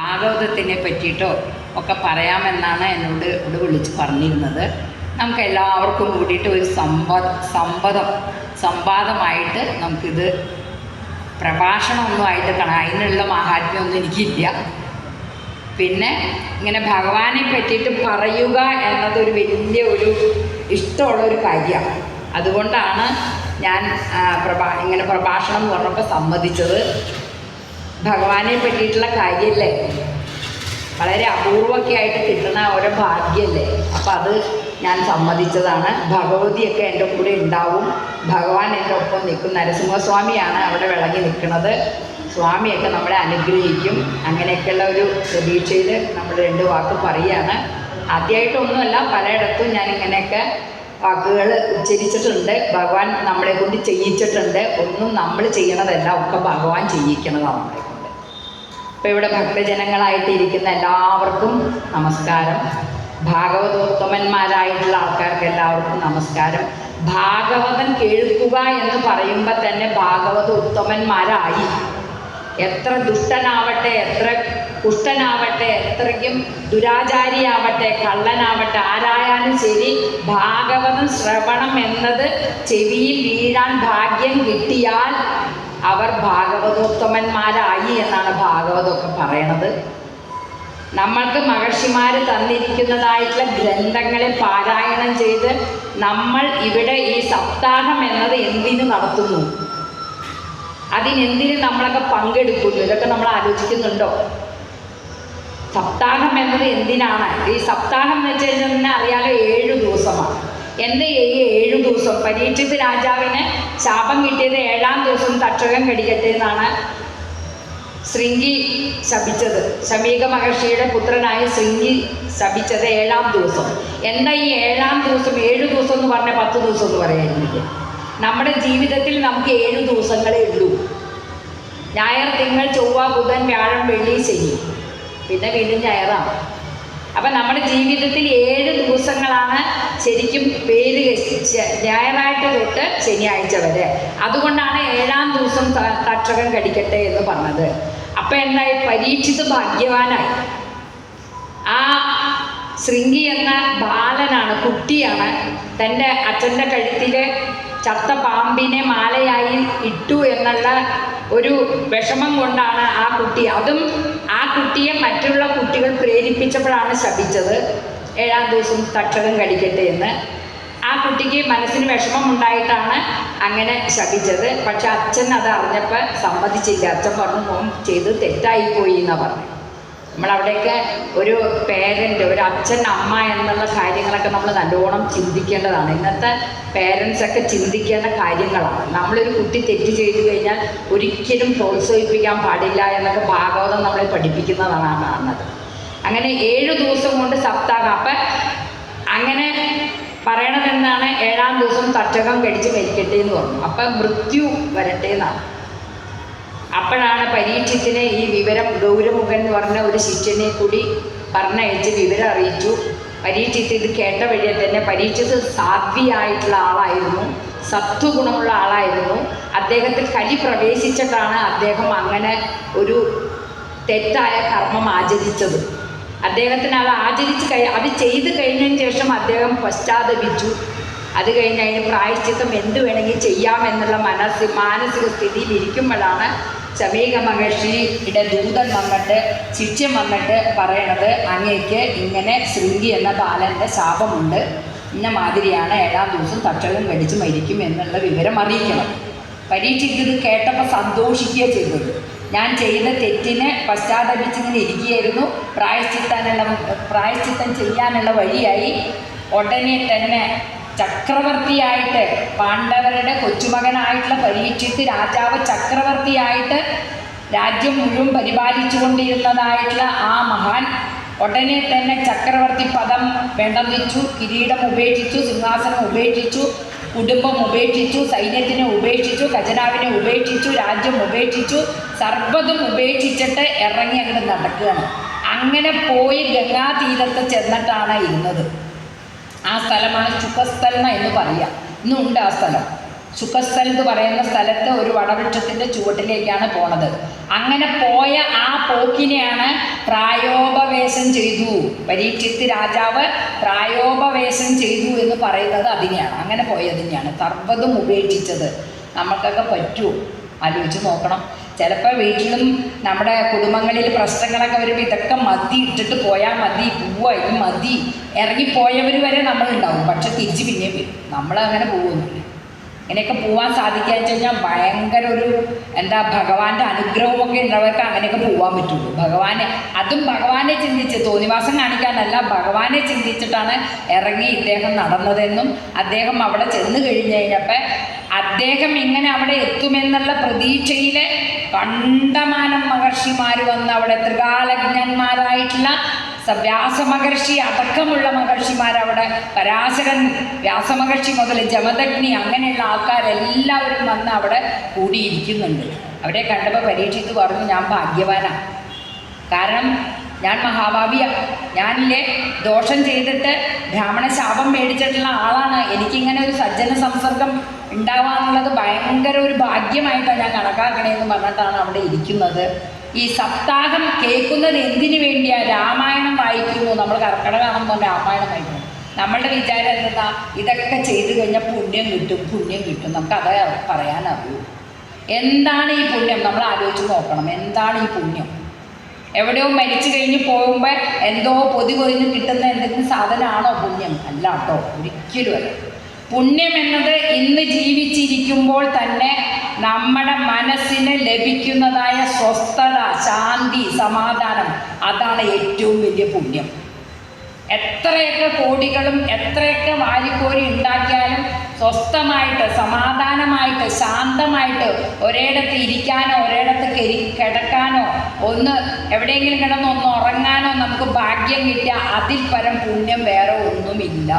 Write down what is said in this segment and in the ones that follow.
ഭാഗവതത്തിനെ പറ്റിയിട്ടോ ഒക്കെ പറയാമെന്നാണ് എന്നോട് ഇവിടെ വിളിച്ച് പറഞ്ഞിരുന്നത്. നമുക്ക് എല്ലാവർക്കും കൂടിയിട്ട് ഒരു സമ്പദ സമ്പദം സംവാദമായിട്ട് നമുക്കിത് പ്രഭാഷണമൊന്നുമായിട്ട് കാണാം. അതിനുള്ള മഹാത്മ്യമൊന്നും എനിക്കില്ല. പിന്നെ ഇങ്ങനെ ഭഗവാനെ പറ്റിയിട്ട് പറയുക എന്നതൊരു വലിയ ഒരു ഇഷ്ടമുള്ള ഒരു കാര്യമാണ് അതുകൊണ്ടാണ് ഞാൻ പ്രഭാ ഇങ്ങനെ പ്രഭാഷണം എന്ന് പറഞ്ഞപ്പോൾ സമ്മതിച്ചത്. ഭഗവാനെ പറ്റിയിട്ടുള്ള കാര്യമല്ലേ വളരെ അപൂർവമൊക്കെ ആയിട്ട് കിട്ടുന്ന ഓരോ ഭാഗ്യമല്ലേ അപ്പം അത് ഞാൻ സമ്മതിച്ചതാണ്. ഭഗവതിയൊക്കെ എന്റെ കൂടെ ഉണ്ടാവും. ഭഗവാൻ എന്റെ ഒപ്പം നിൽക്കും. നരസിംഹസ്വാമിയാണ് അവിടെ വിളങ്ങി നിൽക്കുന്നത്. സ്വാമിയൊക്കെ നമ്മളെ അനുഗ്രഹിക്കും. അങ്ങനെയൊക്കെയുള്ള ഒരു പ്രതീക്ഷയിൽ നമ്മൾ രണ്ട് വാക്ക് പറയുകയാണ് ആദ്യമായിട്ടൊന്നുമല്ല പലയിടത്തും ഞാൻ ഇങ്ങനെയൊക്കെ വാക്കുകൾ ഉച്ചരിച്ചിട്ടുണ്ട്. ഭഗവാൻ നമ്മളെ കൊണ്ട് ചെയ്യിച്ചിട്ടുണ്ട്. ഒന്നും നമ്മൾ ചെയ്യണതല്ല ഒക്കെ ഭഗവാൻ ചെയ്യിക്കണതാണ്. ഇപ്പോൾ ഇവിടെ ഭക്തജനങ്ങളായിട്ട് ഇരിക്കുന്ന എല്ലാവർക്കും നമസ്കാരം. ഭാഗവതോത്തമന്മാരായിട്ടുള്ള ആൾക്കാർക്ക് എല്ലാവർക്കും നമസ്കാരം. ഭാഗവതൻ കേൾക്കുക എന്ന് പറയുമ്പോൾ തന്നെ ഭാഗവത ഉത്തമന്മാരായി എത്ര ദുഷ്ടനാവട്ടെ എത്ര കുഷ്ടനാവട്ടെ എത്രയ്ക്കും ദുരാചാരിയാവട്ടെ കള്ളനാവട്ടെ ആരായാലും ശരി ഭാഗവതം ശ്രവണം എന്നത് ചെവിയിൽ വീഴാൻ ഭാഗ്യം കിട്ടിയാൽ അവർ ഭാഗവതോത്തമന്മാരായി എന്നാണ് ഭാഗവതമൊക്കെ പറയണത്. നമ്മൾക്ക് മഹർഷിമാർ തന്നിരിക്കുന്നതായിട്ടുള്ള ഗ്രന്ഥങ്ങളെ പാരായണം ചെയ്ത് നമ്മൾ ഇവിടെ ഈ സപ്താഹം എന്നത് എന്തിനു നടത്തുന്നു? അതിനെന്തിനു നമ്മളൊക്കെ പങ്കെടുക്കുന്നു? ഇതൊക്കെ നമ്മൾ ആലോചിക്കുന്നുണ്ടോ? സപ്താഹം എന്നത് എന്തിനാണ്? ഈ സപ്താഹം എന്ന് വെച്ച് കഴിഞ്ഞാൽ അറിയാലോ ഏഴു ദിവസമാണ്. എന്റെ ഈ ഏഴു ദിവസം പരീക്ഷിത് രാജാവിന് ശാപം കിട്ടിയത് ഏഴാം ദിവസം തക്ഷകം കടിക്കട്ടെ എന്നാണ് ശൃംഗി ശപിച്ചത്. ശമീക മഹർഷിയുടെ പുത്രനായ ശൃംഗി ശപിച്ചത് ഏഴാം ദിവസം. എന്താ ഈ ഏഴാം ദിവസം ഏഴു ദിവസം എന്ന് പറഞ്ഞ പത്ത് ദിവസം എന്ന് പറയാനില്ല. നമ്മുടെ ജീവിതത്തിൽ നമുക്ക് ഏഴു ദിവസങ്ങളെ ഉള്ളൂ. ഞായർ തിങ്കൾ ചൊവ്വ ബുധൻ വ്യാഴം വെള്ളി ശനി. പിന്നെ വീണ്ടും ഞായറാണ്. അപ്പം നമ്മുടെ ജീവിതത്തിൽ ഏഴ് ദിവസങ്ങളാണ് ശരിക്കും പേര് ഞായറാഴ്ച തൊട്ട് ശനിയാഴ്ച വരെ. അതുകൊണ്ടാണ് ഏഴാം ദിവസം തക്ഷകം കടിക്കട്ടെ എന്ന് പറഞ്ഞത്. അപ്പം എന്തായി? പരീക്ഷിത് ഭാഗ്യവാനായി. ആ ശൃംഗി എന്ന ബാലനാണ് കുട്ടിയാണ്. തന്റെ അച്ഛന്റെ കഴുത്തിൽ ചത്ത പാമ്പിനെ മാലയായി ഇട്ടു എന്നുള്ള ഒരു വിഷമം കൊണ്ടാണ് ആ കുട്ടി. അതും ആ കുട്ടിയെ മറ്റുള്ള കുട്ടികൾ പ്രേരിപ്പിച്ചപ്പോഴാണ് ശപിച്ചത്. ഏഴാം ദിവസം തക്ഷകം കടിക്കട്ടെ എന്ന്. ആ കുട്ടിക്ക് മനസ്സിന് വിഷമം ഉണ്ടായിട്ടാണ് അങ്ങനെ ശപിച്ചത്. പക്ഷെ അച്ഛൻ അത് അറിഞ്ഞപ്പോൾ സമ്മതിച്ചില്ല. അച്ഛൻ പറഞ്ഞു മോൻ ചെയ്ത് തെറ്റായിപ്പോയി എന്നാണ് പറഞ്ഞു നമ്മളവിടെയൊക്കെ ഒരു പേരന്റ് ഒരു അച്ഛൻ അമ്മ എന്നുള്ള കാര്യങ്ങളൊക്കെ നമ്മൾ നല്ലോണം ചിന്തിക്കേണ്ടതാണ്. ഇന്നത്തെ പേരൻസൊക്കെ ചിന്തിക്കേണ്ട കാര്യങ്ങളാണ്. നമ്മളൊരു കുട്ടി തെറ്റ് ചെയ്തു കഴിഞ്ഞാൽ ഒരിക്കലും പ്രോത്സാഹിപ്പിക്കാൻ പാടില്ല എന്നൊക്കെ ഭാഗവതം നമ്മളെ പഠിപ്പിക്കുന്നതാണ് കാണുന്നത് അങ്ങനെ ഏഴു ദിവസം കൊണ്ട് സപ്താഹം. അപ്പം അങ്ങനെ പറയണതെന്നാണ് ഏഴാം ദിവസം തട്ടകം കടിച്ച് മരിക്കട്ടെ എന്ന് പറഞ്ഞു. അപ്പം മൃത്യു വരട്ടെ എന്നാണ്. അപ്പോഴാണ് പരീക്ഷത്തിന് ഈ വിവരം ഗൗരമുഖൻ എന്ന് പറഞ്ഞ ഒരു ശിഷ്യനെ കൂടി പറഞ്ഞയച്ച് വിവരം അറിയിച്ചു. പരീക്ഷത്തിൽ ഇത് കേട്ട വഴിയെ തന്നെ പരീക്ഷത്ത് സാധ്വിയായിട്ടുള്ള ആളായിരുന്നു. സത്വഗുണമുള്ള ആളായിരുന്നു. അദ്ദേഹത്തിൽ കലി പ്രവേശിച്ചിട്ടാണ് അദ്ദേഹം അങ്ങനെ ഒരു തെറ്റായ കർമ്മം ആചരിച്ചത്. അദ്ദേഹത്തിന് അത് ആചരിച്ച് കഴി അത് ചെയ്ത് കഴിഞ്ഞതിന് ശേഷം അദ്ദേഹം പശ്ചാത്തപിച്ചു. അത് കഴിഞ്ഞ് അതിന് പ്രായശ്ചിത്തം എന്ത് വേണമെങ്കിൽ ചെയ്യാമെന്നുള്ള മനസ്സ് മാനസിക സ്ഥിതിയിൽ ഇരിക്കുമ്പോഴാണ് ശമീക മഹർഷിയുടെ ദൂതൻ വന്നിട്ട് ശിക്ഷ്യം വന്നിട്ട് പറയണത് അങ്ങേക്ക് ഇങ്ങനെ ശൃംഗി എന്ന ബാലന്റെ ശാപമുണ്ട്. ഇന്ന മാതിരിയാണ് ഏഴാം ദിവസം തക്ഷകം കടിച്ച് മരിക്കും എന്നുള്ള വിവരം അറിയിക്കണം. പരീക്ഷയ്ക്ക് കേട്ടപ്പോൾ സന്തോഷിക്കുക ചെയ്തത്. ഞാൻ ചെയ്ത തെറ്റിനെ പശ്ചാത്തപിച്ചിങ്ങനെ ഇരിക്കുകയായിരുന്നു. പ്രായശ്ചിത്താനുള്ള പ്രായശ്ചിത്തം ചെയ്യാനുള്ള വഴിയായി ഉടനെ തന്നെ ചക്രവർത്തിയായിട്ട് പാണ്ഡവരുടെ കൊച്ചുമകനായിട്ടുള്ള പരീക്ഷിത്ത് രാജാവ് ചക്രവർത്തിയായിട്ട് രാജ്യം മുഴുവൻ പരിപാലിച്ചു കൊണ്ടിരുന്നതായിട്ടുള്ള ആ മഹാൻ ഉടനെ തന്നെ ചക്രവർത്തി പദം വേണ്ടെന്ന് കിരീടം ഉപേക്ഷിച്ചു സിംഹാസനം ഉപേക്ഷിച്ചു കുടുംബം ഉപേക്ഷിച്ചു സൈന്യത്തിനെ ഉപേക്ഷിച്ചു ഖജനാവിനെ ഉപേക്ഷിച്ചു രാജ്യം ഉപേക്ഷിച്ചു സർവതും ഉപേക്ഷിച്ചിട്ട് ഇറങ്ങി അങ്ങോട്ട് നടക്കുകയാണ്. അങ്ങനെ പോയി ഗംഗാതീരത്ത് ചെന്നിട്ടാണ് ഇരുന്നത്. ആ സ്ഥലമാണ് ചുക്കസ്ഥലന എന്ന് പറയുക. ഇന്നുണ്ട് ആ സ്ഥലം. സുഖസ്ഥലത്ത് പറയുന്ന സ്ഥലത്ത് ഒരു വടവൃക്ഷത്തിന്റെ ചുവട്ടിലേക്കാണ് പോണത്. അങ്ങനെ പോയ ആ പോക്കിനെയാണ് പ്രായോപവേശം ചെയ്തു. പരീക്ഷിത്ത് രാജാവ് പ്രായോപവേശം ചെയ്തു എന്ന് പറയുന്നത് അതിനെയാണ്. അങ്ങനെ പോയതിനെയാണ് സർവതും ഉപേക്ഷിച്ചത്. നമുക്കൊക്കെ പറ്റുമോ ആലോചിച്ച് നോക്കണം. ചിലപ്പോൾ വീട്ടിലും നമ്മുടെ കുടുംബങ്ങളിൽ പ്രശ്നങ്ങളൊക്കെ വരുമ്പോൾ ഇതൊക്കെ മതി ഇട്ടിട്ട് പോയാൽ മതി പോവാ ഇത് മതി. ഇറങ്ങിപ്പോയവർ വരെ നമ്മളുണ്ടാവും. പക്ഷെ തിരിച്ച് പിന്നെയും വരും. നമ്മൾ അങ്ങനെ പോകുന്നില്ല ഇങ്ങനെയൊക്കെ പോകാൻ സാധിക്കുക വെച്ച് കഴിഞ്ഞാൽ ഭയങ്കര ഒരു എന്താ ഭഗവാന്റെ അനുഗ്രഹമൊക്കെ ഉള്ളവർക്ക് അങ്ങനെയൊക്കെ പോകാൻ പറ്റുള്ളൂ. ഭഗവാനെ അതും ഭഗവാനെ ചിന്തിച്ച് തോന്നിവാസം കാണിക്കാനല്ല ഭഗവാനെ ചിന്തിച്ചിട്ടാണ് ഇറങ്ങി ഇദ്ദേഹം നടന്നതെന്നും അദ്ദേഹം അവിടെ ചെന്ന് കഴിഞ്ഞ് കഴിഞ്ഞപ്പോൾ അദ്ദേഹം ഇങ്ങനെ അവിടെ എത്തുമെന്നുള്ള പ്രതീക്ഷയിൽ കണ്ടമാനം മഹർഷിമാർ വന്ന് അവിടെ ത്രികാലജ്ഞന്മാരായിട്ടുള്ള വ്യാസമഹർഷി അടക്കമുള്ള മഹർഷിമാർ അവിടെ പരാശരൻ വ്യാസമഹർഷി മുതൽ ജമദഗ്നി അങ്ങനെയുള്ള ആൾക്കാരെല്ലാവരും വന്ന് അവിടെ കൂടിയിരിക്കുന്നുണ്ട്. അവരെ കണ്ടപ്പോൾ പരീക്ഷിച്ച് പറഞ്ഞു ഞാൻ ഭാഗ്യവാനാണ് കാരണം ഞാൻ മഹാഭാവിയാണ് ഞാനില്ലേ ദോഷം ചെയ്തിട്ട് ബ്രാഹ്മണ ശാപം മേടിച്ചിട്ടുള്ള ആളാണ്. എനിക്കിങ്ങനെ ഒരു സജ്ജന സംസർഗം ഉണ്ടാവാന്നുള്ളത് ഭയങ്കര ഒരു ഭാഗ്യമായിട്ടാണ് ഞാൻ കണക്കാക്കണേന്ന് പറഞ്ഞിട്ടാണ് അവിടെ ഇരിക്കുന്നത്. ഈ സപ്താഹം കേൾക്കുന്നത് എന്തിനു വേണ്ടിയാ? രാമായണം വായിക്കുന്നു നമ്മൾ കർക്കിടക കാണുമ്പോൾ രാമായണം വായിക്കുന്നു നമ്മളുടെ വിചാരം എന്താ? ഇതൊക്കെ ചെയ്തു കഴിഞ്ഞാൽ പുണ്യം കിട്ടും പുണ്യം കിട്ടും. നമുക്ക് അതേ പറയാനറിയൂ. എന്താണ് ഈ പുണ്യം? നമ്മൾ ആലോചിച്ച് നോക്കണം. എന്താണ് ഈ പുണ്യം? എവിടെയോ മരിച്ചു കഴിഞ്ഞ് പോകുമ്പോൾ എന്തോ പൊതി കൊതിഞ്ഞ് കിട്ടുന്ന എന്തെങ്കിലും സാധനമാണോ പുണ്യം? അല്ല കേട്ടോ ഒരിക്കലും അല്ല. പുണ്യം എന്നത് ഇന്ന് ജീവിച്ചിരിക്കുമ്പോൾ തന്നെ നമ്മുടെ മനസ്സിന് ലഭിക്കുന്നതായ സ്വസ്ഥത ശാന്തി സമാധാനം അതാണ് ഏറ്റവും വലിയ പുണ്യം. എത്രയൊക്കെ കോടികളും എത്രയൊക്കെ വാരിക്കോരി ഉണ്ടാക്കിയാലും സ്വസ്ഥമായിട്ട് സമാധാനമായിട്ട് ശാന്തമായിട്ട് ഒരിടത്ത് ഇരിക്കാനോ ഒരിടത്ത് കെരി കിടക്കാനോ ഒന്ന് എവിടെയെങ്കിലും കിടന്നോ ഒന്ന് ഉറങ്ങാനോ നമുക്ക് ഭാഗ്യം കിട്ടിയാൽ അതിൽ പരം പുണ്യം വേറെ ഒന്നുമില്ല.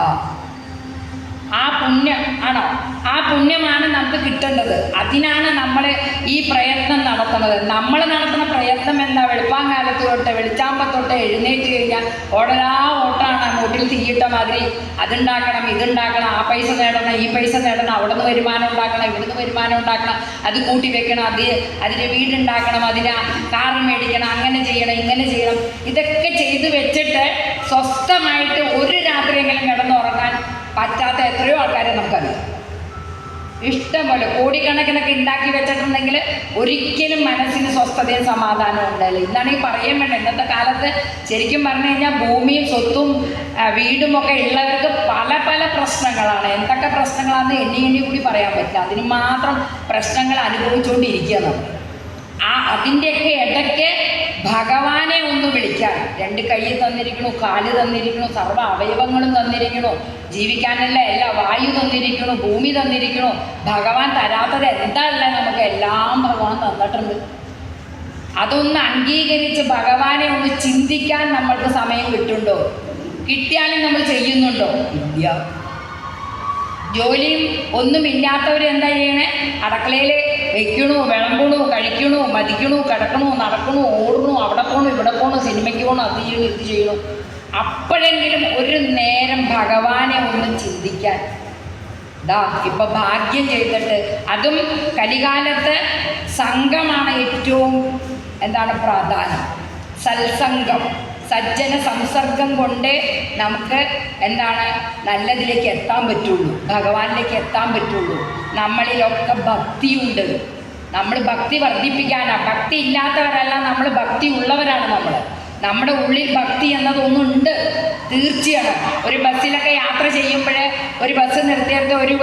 ആ പുണ്യം ആണോ? ആ പുണ്യമാണ് നമുക്ക് കിട്ടേണ്ടത്. അതിനാണ് നമ്മൾ ഈ പ്രയത്നം നടത്തുന്നത്. നമ്മൾ നടത്തുന്ന പ്രയത്നം എന്താ? വെളുപ്പാങ്കാലത്ത് തൊട്ട് വെളിച്ചാമ്പത്തൊട്ട് എഴുന്നേറ്റ് കഴിഞ്ഞാൽ ഓടലാ ഓട്ടാണ് മുട്ടിൽ തീയിട്ട മാതിരി. അതുണ്ടാക്കണം ഇതുണ്ടാക്കണം ആ പൈസ നേടണം ഈ പൈസ നേടണം അവിടെ നിന്ന് വരുമാനം ഉണ്ടാക്കണം ഇവിടുന്ന് വരുമാനം ഉണ്ടാക്കണം അത് കൂട്ടി വെക്കണം അത് അതിന് വീടുണ്ടാക്കണം അതിന് കാറ് മേടിക്കണം അങ്ങനെ ചെയ്യണം ഇങ്ങനെ ചെയ്യണം. ഇതൊക്കെ ചെയ്തു വെച്ചിട്ട് സ്വസ്ഥമായിട്ട് ഒരു രാത്രിയെങ്കിലും കിടന്നുറങ്ങാൻ പറ്റാത്ത എത്രയോ ആൾക്കാരെ നമുക്കറിയാം. ഇഷ്ടംപോലെ കോടിക്കണക്കിനൊക്കെ ഉണ്ടാക്കി വെച്ചിട്ടുണ്ടെങ്കിൽ ഒരിക്കലും മനസ്സിന് സ്വസ്ഥതയും സമാധാനവും ഉണ്ടായില്ല ഇന്നാണ് ഈ പറയാൻ വേണ്ട ഇന്നത്തെ കാലത്ത് ശരിക്കും പറഞ്ഞു കഴിഞ്ഞാൽ ഭൂമിയും സ്വത്തും വീടും ഒക്കെ ഉള്ളവർക്ക് പല പല പ്രശ്നങ്ങളാണ്. എന്തൊക്കെ പ്രശ്നങ്ങളാണെന്ന് എണ്ണി എണ്ണി കൂടി പറയാൻ പറ്റില്ല. അതിന് മാത്രം പ്രശ്നങ്ങൾ അനുഭവിച്ചുകൊണ്ടിരിക്കുക നമ്മൾ ആ അതിന്റെയൊക്കെ ഇടയ്ക്ക് ഭഗവാനെ ഒന്ന് വിളിക്കാൻ. രണ്ട് കൈ തന്നിരിക്കണു കാൽ തന്നിരിക്കണു സർവ അവയവങ്ങളും തന്നിരിക്കണു ജീവിക്കാനല്ല എല്ലാ വായു തന്നിരിക്കണു ഭൂമി തന്നിരിക്കണു ഭഗവാൻ തരാത്തത് എന്താല്ല നമുക്ക്? എല്ലാം ഭഗവാൻ തന്നിട്ടുണ്ട്. അതൊന്ന് അംഗീകരിച്ച് ഭഗവാനെ ഒന്ന് ചിന്തിക്കാൻ നമ്മൾക്ക് സമയം കിട്ടുന്നുണ്ടോ കിട്ടിയാലും നമ്മൾ ചെയ്യുന്നുണ്ടോ? ഇല്ല. ജോലിയും ഒന്നുമില്ലാത്തവർ എന്താ ചെയ്യണേ? അടുക്കളയിൽ വെക്കണു വിളമ്പണു കഴിക്കണു മതിക്കണു കിടക്കണു നടക്കണു ഓടണു അവിടെ പോണു ഇവിടെ പോണു സിനിമയ്ക്ക് പോകണു അത് ചെയ്യണു ഇത് ചെയ്യണു. അപ്പോഴെങ്കിലും ഒരു നേരം ഭഗവാനെ ഒന്ന് ചിന്തിക്കാൻ. ദാ ഇപ്പൊ ഭാഗ്യം ചെയ്തിട്ട് അതും കലികാലത്ത് സംഘമാണ് ഏറ്റവും എന്താണ് പ്രാധാന്യം? സത്സംഗം. സജ്ജന സംസർഗം കൊണ്ടേ നമുക്ക് എന്താണ് നല്ലതിലേക്ക് എത്താൻ പറ്റുള്ളൂ. ഭഗവാനിലേക്ക് എത്താൻ പറ്റുള്ളൂ. നമ്മളിലൊക്കെ ഭക്തിയുണ്ട്. നമ്മൾ ഭക്തി വർദ്ധിപ്പിക്കാനാണ് ഭക്തി ഇല്ലാത്തവരല്ല നമ്മൾ ഭക്തി ഉള്ളവരാണ് നമ്മൾ നമ്മുടെ ഉള്ളിൽ ഭക്തി എന്നതൊന്നുണ്ട്. തീർച്ചയാണ്. ഒരു ബസ്സിലൊക്കെ യാത്ര ചെയ്യുമ്പോൾ ഒരു ബസ് നിർത്തിയിട്ട് ഒരു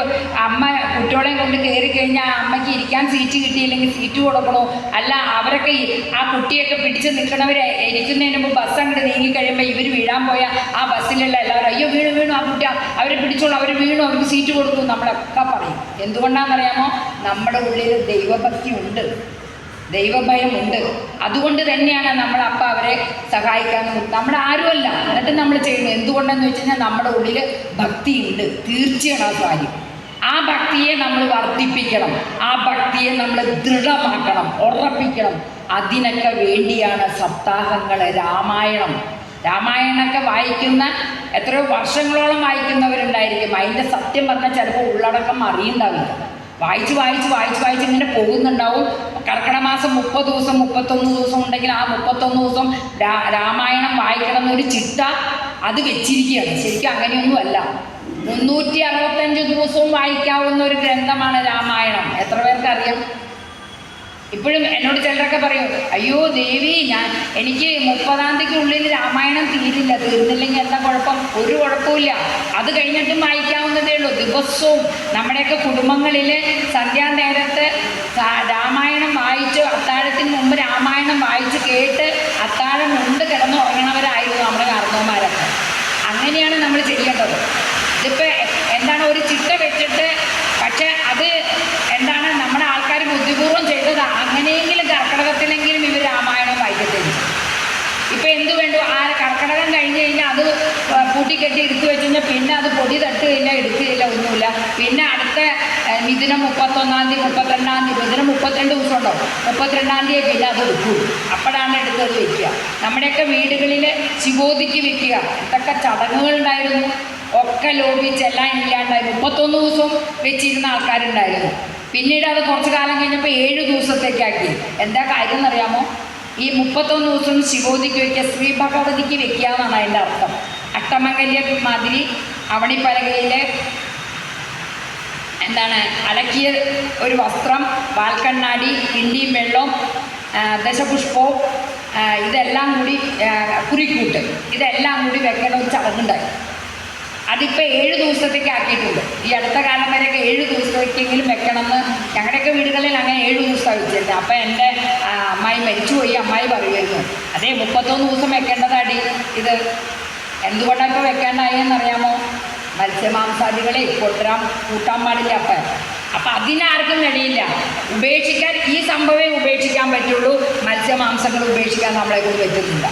അമ്മ കുട്ടികളെ കൊണ്ട് കയറി കഴിഞ്ഞാൽ അമ്മയ്ക്ക് ഇരിക്കാൻ സീറ്റ് കിട്ടിയില്ലെങ്കിൽ സീറ്റ് കൊടുക്കണോ? അല്ല അവരൊക്കെ ആ കുട്ടിയൊക്കെ പിടിച്ച് നിൽക്കണവരെ ഇരിക്കുന്നതിന് മുമ്പ് ബസ് അങ്ങോട്ട് നീങ്ങി കഴിയുമ്പോൾ ഇവർ വീഴാൻ പോയാൽ ആ ബസ്സിലുള്ള എല്ലാവരും അയ്യോ വീണു വീണു ആ കുട്ടി അവരെ പിടിച്ചോളൂ അവർ വീണു അവർക്ക് സീറ്റ് കൊടുക്കും. നമ്മളൊക്കെ പറയും. എന്തുകൊണ്ടാണെന്നറിയാമോ? നമ്മുടെ ഉള്ളിൽ ദൈവഭക്തി ഉണ്ട്. ദൈവഭയമുണ്ട്. അതുകൊണ്ട് തന്നെയാണ് നമ്മൾ അപ്പം അവരെ സഹായിക്കാൻ നമ്മൾ ആരുമല്ല. എന്നിട്ട് നമ്മൾ ചെയ്യുന്നത് എന്തുകൊണ്ടെന്ന് വെച്ച് കഴിഞ്ഞാൽ നമ്മുടെ ഉള്ളിൽ ഭക്തിയുണ്ട്. തീർച്ചയാണ് ആ കാര്യം. ആ ഭക്തിയെ നമ്മൾ വർദ്ധിപ്പിക്കണം. ആ ഭക്തിയെ നമ്മൾ ദൃഢമാക്കണം. ഉറപ്പിക്കണം. അതിനൊക്കെ വേണ്ടിയാണ് സപ്താഹങ്ങൾ രാമായണം. രാമായണമൊക്കെ വായിക്കുന്ന എത്രയോ വർഷങ്ങളോളം വായിക്കുന്നവരുണ്ടായിരിക്കും. അതിന്റെ സത്യം പറഞ്ഞാൽ ചിലപ്പോൾ ഉള്ളടക്കം അറിയുണ്ടാവില്ല വായിച്ച് വായിച്ച് വായിച്ച് വായിച്ച് ഇങ്ങനെ പോകുന്നുണ്ടാവും. കർക്കിടക മാസം മുപ്പത് ദിവസം മുപ്പത്തൊന്ന് ദിവസം ഉണ്ടെങ്കിൽ ആ മുപ്പത്തൊന്ന് ദിവസം രാമായണം വായിക്കണം എന്നൊരു ചിട്ട അത് വെച്ചിരിക്കുകയാണ്. ശരിക്കും അങ്ങനെയൊന്നുമല്ല. മുന്നൂറ്റി അറുപത്തഞ്ച് ദിവസവും വായിക്കാവുന്ന ഒരു ഗ്രന്ഥമാണ് രാമായണം. എത്ര പേർക്ക് അറിയാം ഇപ്പോഴും എന്നോട് ചിലരൊക്കെ പറയും അയ്യോ ദേവി ഞാൻ എനിക്ക് മുപ്പതാം തീയതിക്കുള്ളിൽ രാമായണം തീരില്ല തീർന്നില്ലെങ്കിൽ എന്താ കുഴപ്പം? ഒരു കുഴപ്പമില്ല അത് കഴിഞ്ഞിട്ടും വായിക്കാവുന്നതേ ഉള്ളൂ. ദിവസവും നമ്മുടെയൊക്കെ കുടുംബങ്ങളിൽ സന്ധ്യാനേരത്ത് നേരത്തെ രാമായണം വായിച്ച് അത്താഴത്തിന് മുമ്പ് രാമായണം വായിച്ച് കേട്ട് അത്താഴം ഉണ്ട് കിടന്ന് ഉറങ്ങണവരായിരുന്നു നമ്മുടെ കാർന്നവന്മാരൊക്കെ അങ്ങനെയാണ് നമ്മൾ ചെയ്യേണ്ടത്. ഇതിപ്പോൾ എന്താണ് ഒരു ചിട്ട വെച്ചിട്ട് പക്ഷേ അത് എന്താണ് നമ്മുടെ ആൾക്കാർ ബുദ്ധിപൂർവം ചെയ്തത് അങ്ങനെയെങ്കിലും കർക്കിടകത്തിലെങ്കിലും ഇവർ രാമായണം വായിക്കത്തില്ല ഇപ്പം എന്ത് വേണ്ടു ആ കർക്കിടകം കഴിഞ്ഞ് കഴിഞ്ഞാൽ അത് പൂട്ടിക്കെട്ടി എടുത്തു വെച്ച് കഴിഞ്ഞാൽ പിന്നെ അത് പൊടി തട്ട് കഴിഞ്ഞാൽ എടുക്കുകയില്ല ഒന്നുമില്ല പിന്നെ അടുത്ത മിഥുനം മുപ്പത്തൊന്നാം തീയതി മുപ്പത്തിരണ്ടാം തീയതി ദിനം മുപ്പത്തിരണ്ട് ദിവസം ഉണ്ടോ മുപ്പത്തിരണ്ടാം തീയതി പിന്നെ അത് എടുക്കൂ. അപ്പോഴാണ് എടുത്തത് വയ്ക്കുക. നമ്മുടെയൊക്കെ വീടുകളിൽ ശിവോതിക്ക് വെക്കുക ഇതൊക്കെ ചടങ്ങുകളുണ്ടായിരുന്നു ഒക്കെ ലോപിച്ച് എല്ലാം ഇല്ലാണ്ടായി മുപ്പത്തൊന്ന് ദിവസം വെച്ചിരുന്ന ആൾക്കാരുണ്ടായിരുന്നു. പിന്നീട് അത് കുറച്ച് കാലം കഴിഞ്ഞപ്പോൾ ഏഴ് ദിവസത്തേക്കാക്കി എന്താ കാര്യം എന്നറിയാമോ? ഈ മുപ്പത്തൊന്ന് ദിവസം ശിവോതിക്ക് വെക്കുക ശ്രീ ഭഗവതിക്ക് വെക്കുക എന്നാണ് അതിന്റെ അർത്ഥം. അട്ടമംഗല്യ മാതിരി അവണിപ്പലകയിലെ എന്താണ് അലക്കിയ ഒരു വസ്ത്രം വാൽക്കണ്ണാടി കിണ്ടിയും വെള്ളവും ദശപുഷ്പവും ഇതെല്ലാം കൂടി കുറിക്കൂട്ട്. ഇതെല്ലാം കൂടി വെക്കണ ഒരു ചടങ്ങുണ്ടായി അതിപ്പോൾ ഏഴ് ദിവസത്തേക്ക് ആക്കിയിട്ടുണ്ട്. ഈ അടുത്ത കാലം വരെയൊക്കെ ഏഴ് ദിവസത്തേക്കെങ്കിലും വെക്കണമെന്ന് ഞങ്ങളുടെയൊക്കെ വീടുകളിൽ അങ്ങനെ ഏഴ് ദിവസമാണ് വെച്ചിരുന്നത് അപ്പോൾ എന്റെ അമ്മായി മരിച്ചുപോയി. അമ്മായി പറയുമായിരുന്നു അതേ മുപ്പത്തൊന്ന് ദിവസം വെക്കേണ്ടതാടി. ഇത് എന്തുകൊണ്ടാണ് ഇപ്പോൾ വെക്കേണ്ടായെന്നറിയാമോ? മത്സ്യമാംസാദികളെ കൊണ്ടുവരാൻ കൂട്ടാൻ പാടില്ല അപ്പ. അപ്പം അതിനാർക്കും കഴിയില്ല. ഉപേക്ഷിക്കാൻ ഈ സംഭവമേ ഉപേക്ഷിക്കാൻ പറ്റുള്ളൂ. മത്സ്യമാംസങ്ങൾ ഉപേക്ഷിക്കാൻ നമ്മളെ കൊണ്ട് പറ്റുന്നില്ല.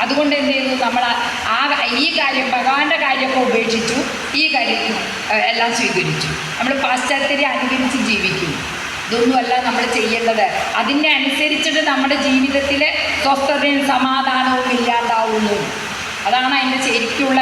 അതുകൊണ്ട് എന്ത് ചെയ്യുന്നു? നമ്മൾ ആ ഈ കാര്യം ഭഗവാന്റെ കാര്യമൊക്കെ ഉപേക്ഷിച്ചു. ഈ കാര്യം എല്ലാം സ്വീകരിച്ചു. നമ്മൾ പാശ്ചാത്യരെ അനുകരിച്ച് ജീവിക്കും. ഇതൊന്നുമല്ല നമ്മൾ ചെയ്യേണ്ടത്. അതിന്റെ അനുസരിച്ചിട്ട് നമ്മുടെ ജീവിതത്തിലെ സ്വസ്ഥതയും സമാധാനവും ഇല്ലാണ്ടാവുന്നു അതാണ് അതിന്റെ ശരിക്കുള്ള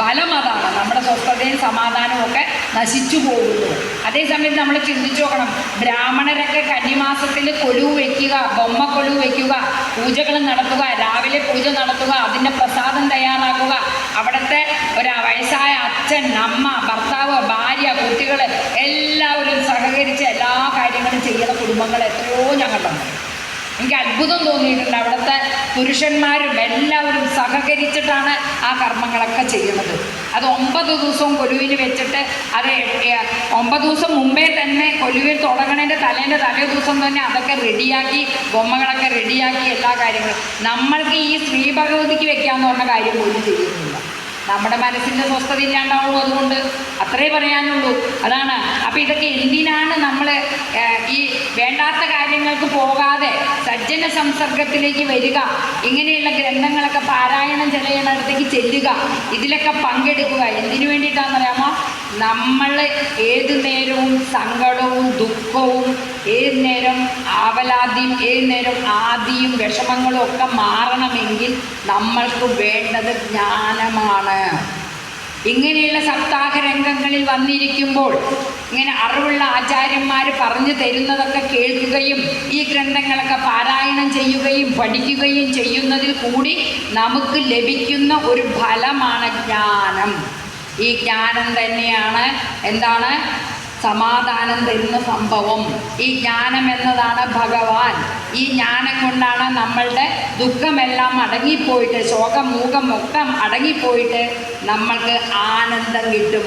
ബലം അതാണ്. നമ്മുടെ സ്വസ്ഥതയും സമാധാനവും ഒക്കെ നശിച്ചു പോകുന്നു. അതേസമയത്ത് നമ്മൾ ചിന്തിച്ചു നോക്കണം ബ്രാഹ്മണരൊക്കെ കന്നിമാസത്തിൽ കൊലുവ് വയ്ക്കുക ബൊമ്മ കൊലു വയ്ക്കുക പൂജകൾ നടത്തുക രാവിലെ പൂജ നടത്തുക അതിന്റെ പ്രസാദം തയ്യാറാക്കുക. അവിടുത്തെ ഒരു വയസ്സായ അച്ഛൻ അമ്മ ഭർത്താവ് ഭാര്യ കുട്ടികൾ എല്ലാവരും സഹകരിച്ച് എല്ലാ കാര്യങ്ങളും ചെയ്യുന്ന കുടുംബങ്ങൾ എത്രയോ ഞങ്ങളുണ്ട്. എനിക്ക് അത്ഭുതം തോന്നിയിട്ടുണ്ട് അവിടുത്തെ പുരുഷന്മാരും എല്ലാവരും സഹകരിച്ചിട്ടാണ് ആ കർമ്മങ്ങളൊക്കെ ചെയ്യുന്നത്. അത് ഒമ്പത് ദിവസവും കൊലുവിന് വെച്ചിട്ട് അത് ഒമ്പത് ദിവസം മുമ്പേ തന്നെ കൊലുവിൽ തുടങ്ങണേന്റെ തലേന്റെ തലേ ദിവസം തന്നെ അതൊക്കെ റെഡിയാക്കി ബൊമ്മകളൊക്കെ റെഡിയാക്കി എല്ലാ കാര്യങ്ങളും. നമ്മൾക്ക് ഈ ശ്രീ ഭഗവതിക്ക് വെക്കാമെന്ന് പറഞ്ഞ കാര്യം പോലും ചെയ്യുന്നില്ല. നമ്മുടെ മനസ്സിന്റെ സ്വസ്ഥത ഇല്ലാണ്ടാവും അതുകൊണ്ട്. അത്രേ പറയാനുള്ളൂ. അതാണ്. അപ്പം ഇതൊക്കെ എന്തിനാണ് നമ്മൾ ഈ വേണ്ടാത്ത കാര്യങ്ങൾക്ക് പോകാതെ സജ്ജന സംസർഗത്തിലേക്ക് വരിക? ഇങ്ങനെയുള്ള ഗ്രന്ഥങ്ങളൊക്കെ പാരായണം ചെയ്യുന്നിടത്തേക്ക് ചെല്ലുക. ഇതിലൊക്കെ പങ്കെടുക്കുക. എന്തിനു വേണ്ടിയിട്ടാണെന്നറിയാമോ നമ്മൾ ഏതു നേരവും സങ്കടവും ദുഃഖവും ഏത് നേരം ആവലാതിയും ഏത് നേരം ആദിയും വിഷമങ്ങളും ഒക്കെ മാറണമെങ്കിൽ നമ്മൾക്ക് വേണ്ടത് ജ്ഞാനമാണ്. ഇങ്ങനെയുള്ള സപ്താഹ രംഗങ്ങളിൽ വന്നിരിക്കുമ്പോൾ ഇങ്ങനെ അറിവുള്ള ആചാര്യന്മാർ പറഞ്ഞു തരുന്നതൊക്കെ കേൾക്കുകയും ഈ ഗ്രന്ഥങ്ങളൊക്കെ പാരായണം ചെയ്യുകയും പഠിക്കുകയും ചെയ്യുന്നതിൽ കൂടി നമുക്ക് ലഭിക്കുന്ന ഒരു ഫലമാണ് ജ്ഞാനം. ഈ ജ്ഞാനം തന്നെയാണ് എന്താണ്? സമാധാനം തരുന്ന സംഭവം. ഈ ജ്ഞാനം എന്നതാണ് ഭഗവാൻ. ഈ ജ്ഞാനം കൊണ്ടാണ് നമ്മളുടെ ദുഃഖമെല്ലാം അടങ്ങിപ്പോയിട്ട് ശോകം മൂകം ഒക്കെ അടങ്ങിപ്പോയിട്ട് നമ്മൾക്ക് ആനന്ദം കിട്ടും.